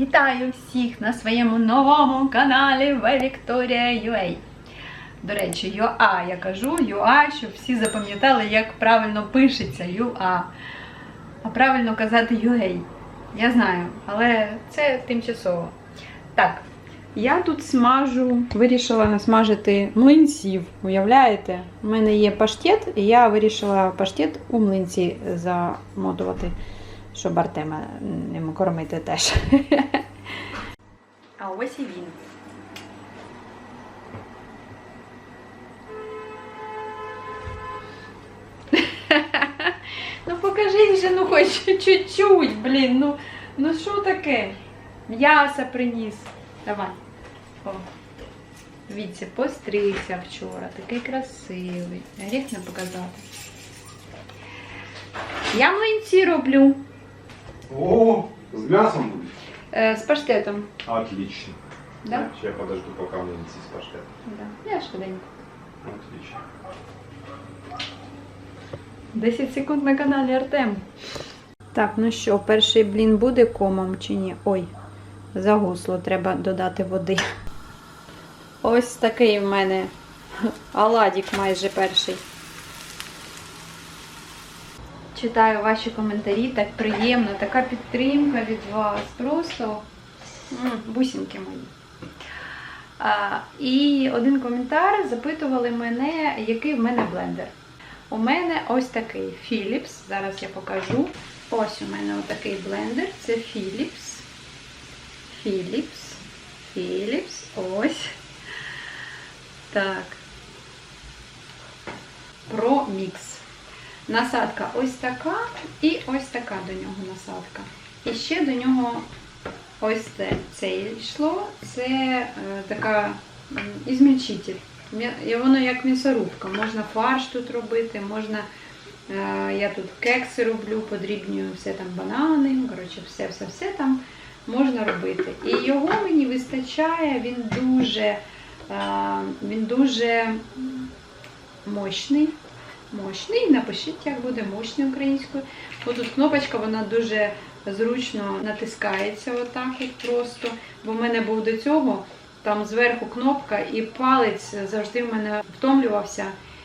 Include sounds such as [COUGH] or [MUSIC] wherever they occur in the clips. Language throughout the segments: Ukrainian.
Вітаю всіх на своєму новому каналі UA. До речі, ЮА я кажу, ЮА, щоб всі запам'ятали, як правильно пишеться ЮА. А правильно казати UA. Я знаю, але це тимчасово. Так, я тут смажу, вирішила насмажити млинців. Уявляєте? У мене є паштет, і я вирішила паштет у млинці замотувати, щоб Артема ним кормити теж. А ось і він. Ну покажи вже, ну хоч чуть-чуть, блін. Ну ну що таке? М'ясо приніс. Давай. О. Дивіться, постригся вчора. Такий красивий. Гріх не показати. Я млинці роблю О, с мясом будешь? е, з паштетом. Отлично. Да? Я подожду, пока мне нести с паштетом. Да. Я швиденько. Отлично. 10 секунд на каналі Артем. Так, ну що, перший блін буде комом чи ні? Ой, загусло, треба додати води. Ось такий в мене оладік майже перший. Читаю ваші коментарі, так приємно, така підтримка від вас. Просто м, бусинки мої. А, і один коментар запитували мене, який в мене блендер. У мене ось такий Philips. Зараз я покажу. Ось у мене отакий блендер. Це Philips. Philips. Philips. Ось. Так. Pro Mix. Насадка ось така і ось така до нього насадка. І ще до нього ось це, це йшло. Це е, така ізмільчитель. Воно як м'ясорубка. Можна фарш тут робити, можна. е, Я тут кекси роблю, подрібнюю все там банани, коротше, все-все-все там можна робити. І його мені вистачає, він дуже, е, він дуже мощний. Мощний, напишіть, як буде мощний українською. Тут кнопочка, вона дуже зручно натискається отак от просто. Бо в мене був до цього там зверху кнопка, і палець завжди в мене втомлювався.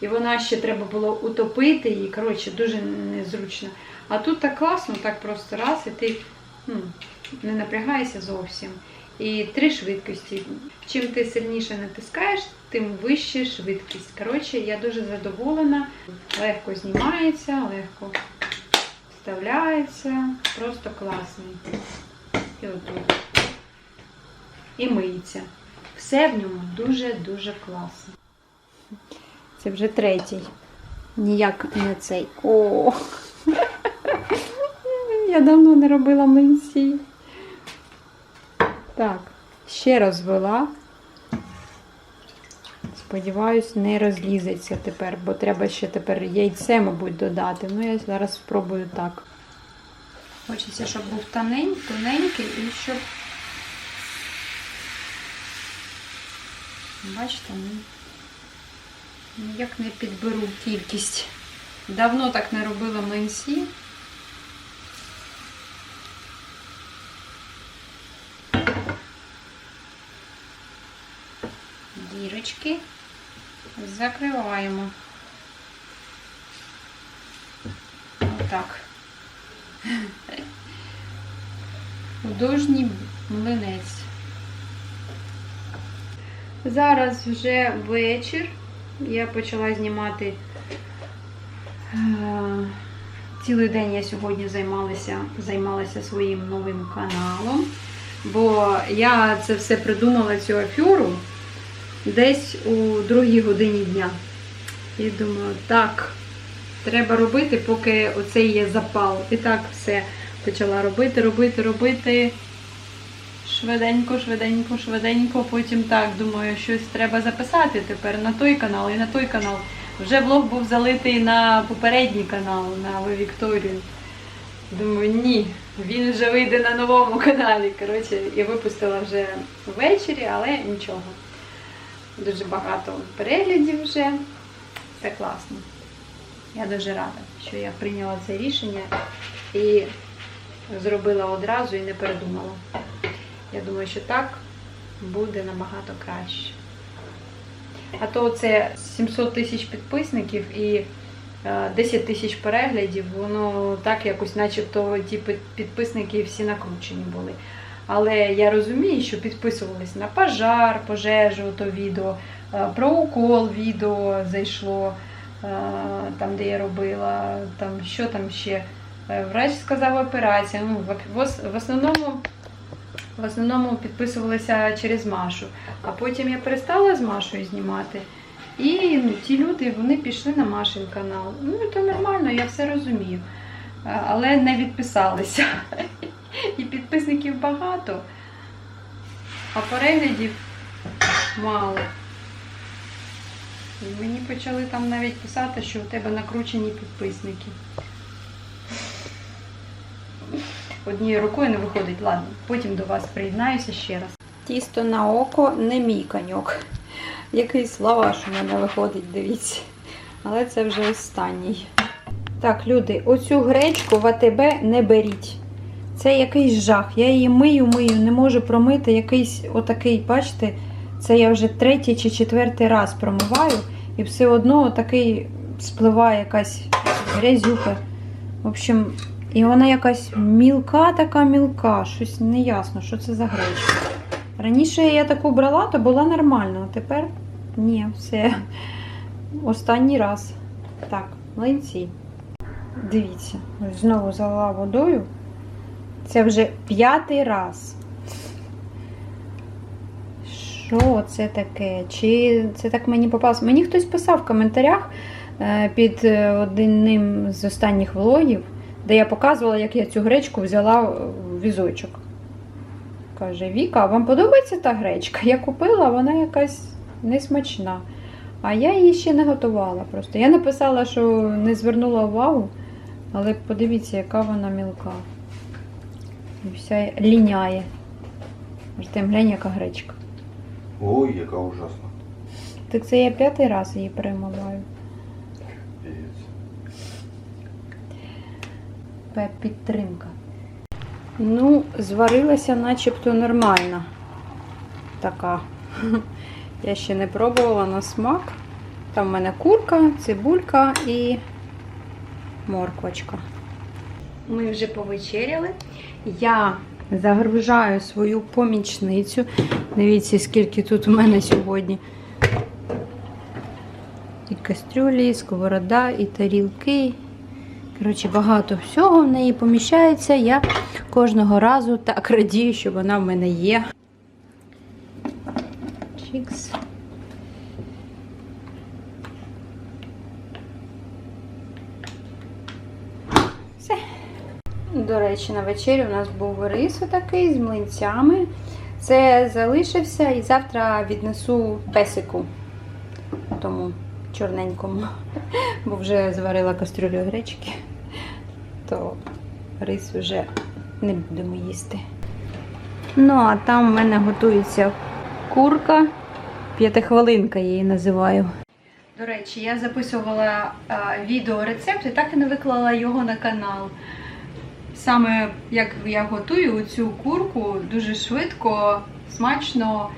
І вона ще треба було утопити її. Коротше, дуже незручно. А тут так класно, так просто раз, і ти ну, не напрягаєшся зовсім. І три швидкості. Чим ти сильніше натискаєш, тим вища швидкість. Коротше, я дуже задоволена. Легко знімається, легко вставляється. Просто класний. І отут. І миється. Все в ньому дуже-дуже класно. Це вже третій. Ніяк не цей. О! [LAUGHS] Я давно не робила млинці. Так, ще розвела. Сподіваюсь, не розлізеться тепер, бо треба ще тепер яйце, мабуть, додати. Ну, я зараз спробую так. Хочеться, щоб був тонень, тоненький і щоб. Бачите, ну, ніяк не підберу кількість. Давно так не робила млинці. Дірочки закриваємо. Отак. Художній млинець. Зараз вже вечір. Я почала знімати. е, Цілий день я сьогодні займалася, займалася своїм новим каналом, бо я це все придумала цю афюру десь у другій годині дня. І думаю, так, треба робити, поки оцей є запал. І так все почала робити, робити, робити. Швиденько, швиденько, швиденько. Потім так, думаю, щось треба записати тепер на той канал і на той канал. Вже влог був залитий на попередній канал, на Вікторію. Думаю, ні, він вже вийде на новому каналі. Коротше, я випустила вже ввечері, але нічого. Дуже багато переглядів вже. Це класно. Я дуже рада, що я прийняла це рішення і зробила одразу і не передумала. Я думаю, що так буде набагато краще. А то це 700 тисяч підписників і е, 10 тисяч переглядів, воно так якось, начебто, ті підписники всі накручені були. Але я розумію, що підписувались на пожар, пожежу, то відео, е, про укол відео зайшло, е, там, де я робила, там, що там ще. Е, Врач сказав операція. Ну, в, в ос- в основному в основному підписувалися через Машу. А потім я перестала з Машою знімати. І ну, ті люди вони пішли на Машин канал. Ну, то нормально, я все розумію. Але не відписалися. [LAUGHS] [LAUGHS] І підписників багато, а переглядів мало. І мені почали там навіть писати, що у тебе накручені підписники. Однією рукою не виходить. Ладно, потім до вас приєднаюся ще раз. Тісто на око не мій коньок. Якийсь лаваш у мене виходить, дивіться. Але це вже останній. Так, люди, оцю гречку в АТБ не беріть. Це якийсь жах. Я її мию, мию, не можу промити. Якийсь отакий, бачите, це я вже третій чи четвертий раз промиваю, і все одно отакий спливає якась грязюка. В общем, і вона якась мілка, така мілка, щось неясно, що це за гречка. Раніше я таку брала, то була нормально, а тепер ні, все. Останній раз. Так, млинці. Дивіться, знову залила водою. Це вже п'ятий раз. Що це таке? Чи це так мені попалося? Мені хтось писав в коментарях е, під е, одним з останніх влогів, де я показувала, як я цю гречку взяла в візочок. Каже, Віка, вам подобається та гречка? Я купила, вона якась несмачна. А я її ще не готувала просто. Я написала, що не звернула увагу, але подивіться, яка вона мілка. І вся ліняє. Артем, глянь, яка гречка. Ой, яка ужасна. Так це я п'ятий раз її перемиваю. Підтримка. Ну, зварилася начебто нормально. Така. [LAUGHS] Я ще не пробувала на смак. Там в мене курка, цибулька і морквочка. Ми вже повечеряли. Я загружаю свою помічницю. Дивіться, скільки тут у мене сьогодні. І кастрюлі, і сковорода, і тарілки. Коротше, багато всього в неї поміщається. Я кожного разу так радію, що вона в мене є. Чікс. Все. До речі, на вечері у нас був рис такий з млинцями. Це залишився і завтра віднесу песику. Тому чорненькому. [LAUGHS] Бо вже зварила кастрюлю гречки, то рис вже не будемо їсти. Ну, а там в мене готується курка. П'ятихвилинка її називаю. До речі, я записувала а, відео рецепт і так і не виклала його на канал. Саме як я готую цю курку дуже швидко, смачно,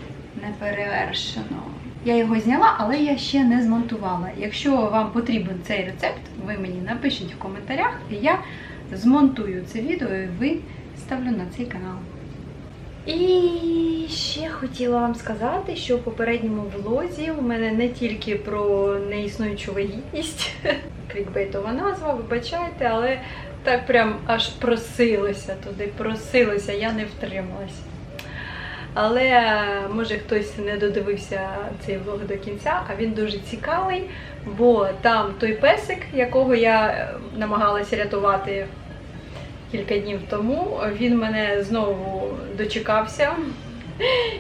неперевершено. Я його зняла, але я ще не змонтувала. Якщо вам потрібен цей рецепт, ви мені напишіть в коментарях, і я змонтую це відео і виставлю на цей канал. І ще хотіла вам сказати, що в попередньому влозі у мене не тільки про неіснуючу вагітність, [LAUGHS] клікбейтова назва, вибачайте, але так прям аж просилося туди, просилося, я не втрималася. Але може хтось не додивився цей влог до кінця, а він дуже цікавий, бо там той песик, якого я е, намагалася рятувати кілька днів тому, він мене знову дочекався.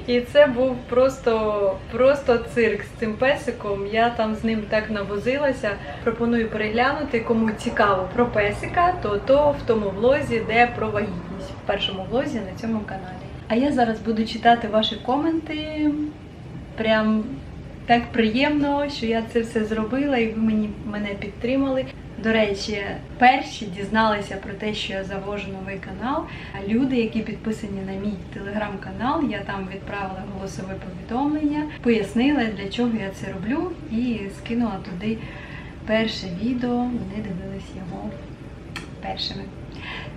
І це був просто, просто цирк з цим песиком. Я там з ним так навозилася. Пропоную переглянути, кому цікаво про песика, то то в тому влозі, де про вагітність, в першому влозі на цьому каналі. А я зараз буду читати ваші коменти. Прям так приємно, що я це все зробила і ви мені мене підтримали. До речі, перші дізналися про те, що я завожу новий канал. А люди, які підписані на мій телеграм-канал, я там відправила голосове повідомлення, пояснила, для чого я це роблю, і скинула туди перше відео. Вони дивились його першими.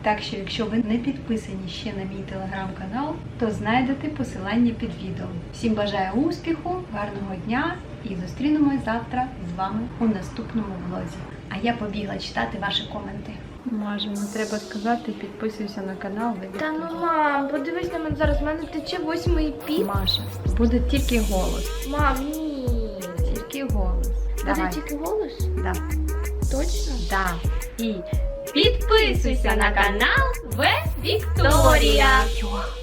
Так що, якщо ви не підписані ще на мій телеграм-канал, то знайдете посилання під відео. Всім бажаю успіху, гарного дня і зустрінемось завтра з вами у наступному влозі. А я побігла читати ваші коменти. Маже, мені треба сказати, підписуйся на канал. Та ну мам, подивись на мене зараз, в мене тече восьмий піт. Маша, буде тільки голос. Мам, ні. Тільки голос. Буде Давай. тільки голос? Да. Точно? Да. І Підписуйся на канал В Вікторія. Йох.